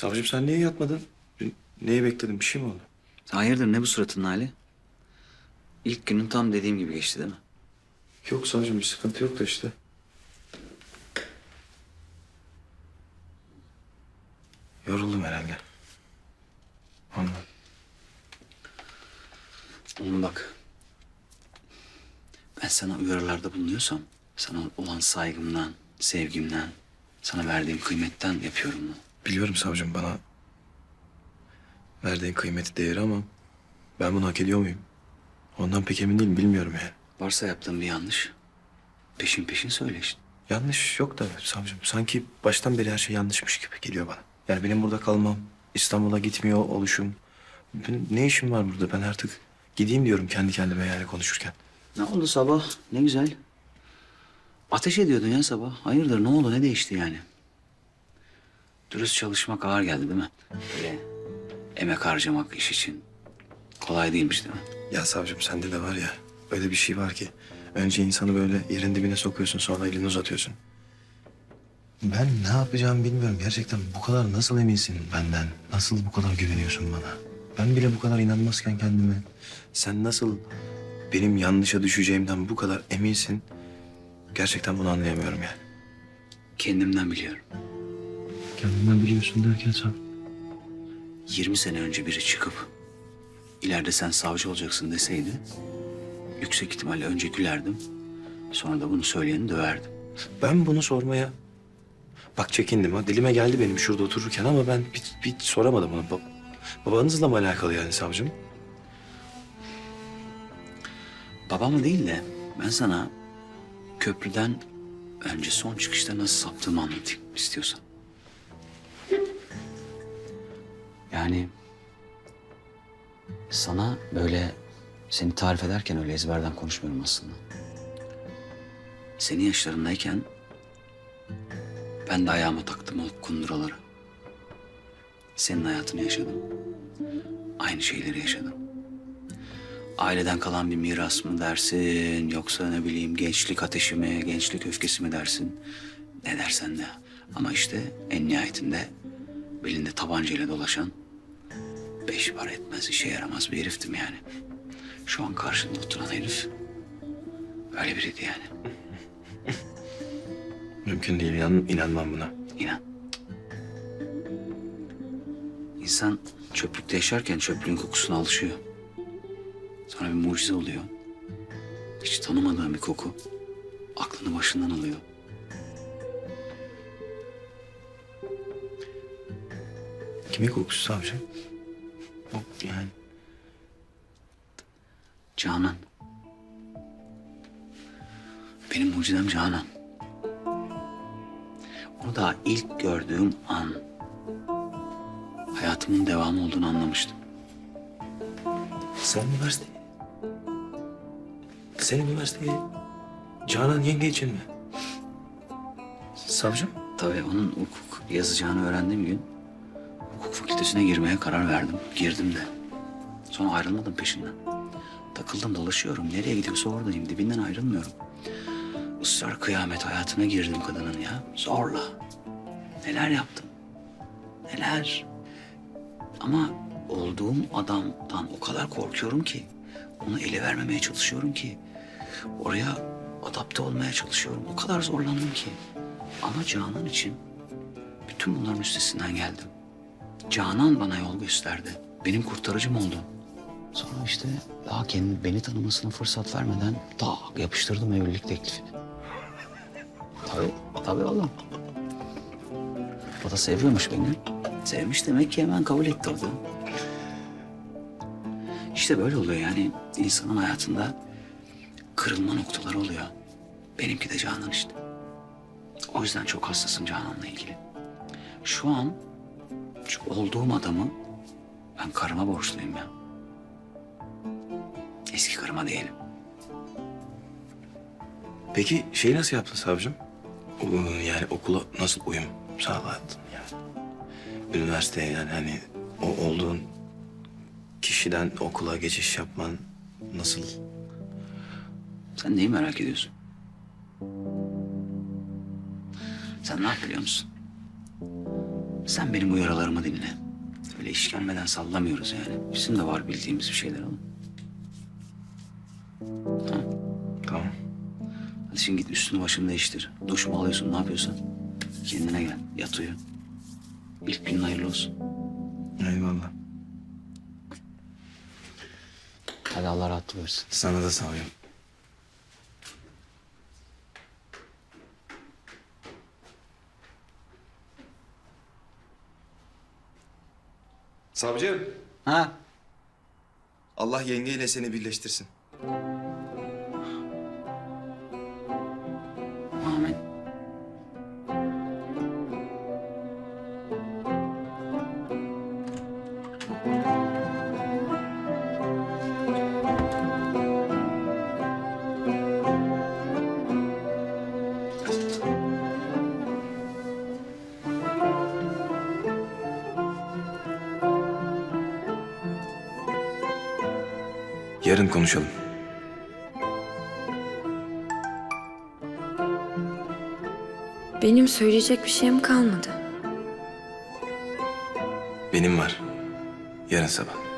Savcım sen niye yatmadın? Neyi bekledin? Bir şey mi oldu? Hayırdır ne bu suratın hali? İlk günün tam dediğim gibi geçti değil mi? Yok savcım bir sıkıntı yok da işte. Yoruldum herhalde. Ondan. Oğlum bak. Ben sana uyarılarda bulunuyorsam sana olan saygımdan, sevgimden, sana verdiğim kıymetten yapıyorum bunu. Biliyorum savcım bana verdiğin kıymeti değeri ama ben bunu hak ediyor muyum? Ondan pek emin değilim bilmiyorum yani. Varsa yaptığım bir yanlış peşin peşin söyle işte. Yanlış yok da savcım. Sanki baştan beri her şey yanlışmış gibi geliyor bana. Yani benim burada kalmam, İstanbul'a gitmiyor oluşum. Ben- ne işim var burada? Ben artık gideyim diyorum kendi kendime yani konuşurken. Ne oldu sabah? Ne güzel. Ateş ediyordun ya sabah. Hayırdır ne oldu ne değişti yani? Dürüst çalışmak ağır geldi değil mi? Böyle emek harcamak iş için kolay değilmiş değil mi? Ya savcım sende de var ya öyle bir şey var ki. Önce insanı böyle yerin dibine sokuyorsun sonra elini uzatıyorsun. Ben ne yapacağımı bilmiyorum. Gerçekten bu kadar nasıl eminsin benden? Nasıl bu kadar güveniyorsun bana? Ben bile bu kadar inanmazken kendime. Sen nasıl benim yanlışa düşeceğimden bu kadar eminsin? Gerçekten bunu anlayamıyorum yani. Kendimden biliyorum. Kendinden biliyorsun derken sen... 20 sene önce biri çıkıp ileride sen savcı olacaksın deseydi yüksek ihtimalle önce gülerdim. Sonra da bunu söyleyeni döverdim. Ben bunu sormaya... Bak çekindim ha. Dilime geldi benim şurada otururken ama ben bir, bir soramadım onu. Bab- babanızla mı alakalı yani savcım? Babamla değil de ben sana köprüden önce son çıkışta nasıl saptığımı anlatayım istiyorsan. Yani sana böyle seni tarif ederken öyle ezberden konuşmuyorum aslında. Senin yaşlarındayken ben de ayağıma taktım o kunduraları. Senin hayatını yaşadım. Aynı şeyleri yaşadım. Aileden kalan bir miras mı dersin yoksa ne bileyim gençlik ateşi mi, gençlik öfkesi mi dersin? Ne dersen de. Ama işte en nihayetinde belinde tabancayla dolaşan beş para etmez, işe yaramaz bir heriftim yani. Şu an karşında oturan herif öyle biriydi yani. Mümkün değil. İnan, inanmam buna. İnan. İnsan çöplükte yaşarken çöplüğün kokusuna alışıyor. Sonra bir mucize oluyor. Hiç tanımadığın bir koku aklını başından alıyor. Kimin kokusu savcım? Bu yani... Canan. Benim mucidem Canan. Onu daha ilk gördüğüm an hayatımın devamı olduğunu anlamıştım. Sen üniversiteyi... Sen üniversiteyi... Canan yenge için mi? Savcım? Tabii onun hukuk yazacağını öğrendiğim gün hukuk fakültesine girmeye karar verdim. Girdim de. Sonra ayrılmadım peşinden. Takıldım dolaşıyorum. Nereye gidiyorsa oradayım. Dibinden ayrılmıyorum. Israr kıyamet hayatına girdim kadının ya. Zorla. Neler yaptım. Neler. Ama olduğum adamdan o kadar korkuyorum ki. Onu ele vermemeye çalışıyorum ki. Oraya adapte olmaya çalışıyorum. O kadar zorlandım ki. Ama Canan için bütün bunların üstesinden geldim. Canan bana yol gösterdi. Benim kurtarıcım oldu. Sonra işte daha kendi beni tanımasına fırsat vermeden tak yapıştırdım evlilik teklifini. Tabii, tabii oğlum. O da seviyormuş beni. Sevmiş demek ki hemen kabul etti o da. İşte böyle oluyor yani insanın hayatında kırılma noktaları oluyor. Benimki de Canan işte. O yüzden çok hassasım Canan'la ilgili. Şu an şu olduğum adamı ben karıma borçluyum ya. Eski karıma diyelim. Peki şeyi nasıl yaptın savcım? Yani okula nasıl uyum sağladın yani? Üniversiteye yani hani o olduğun kişiden okula geçiş yapman nasıl? Sen neyi merak ediyorsun? Sen ne yap biliyor musun? Sen benim uyarılarımı dinle. Öyle işkembeden sallamıyoruz yani. Bizim de var bildiğimiz bir şeyler oğlum. Tamam. Hadi şimdi git üstünü başını değiştir. Duş mu alıyorsun ne yapıyorsun? Kendine gel. Yat uyu. İlk günün hayırlı olsun. Eyvallah. Hadi Allah rahatlık versin. Sana da sağ ol. Savcım. Ha? Allah yengeyle seni birleştirsin. Yarın konuşalım. Benim söyleyecek bir şeyim kalmadı. Benim var. Yarın sabah.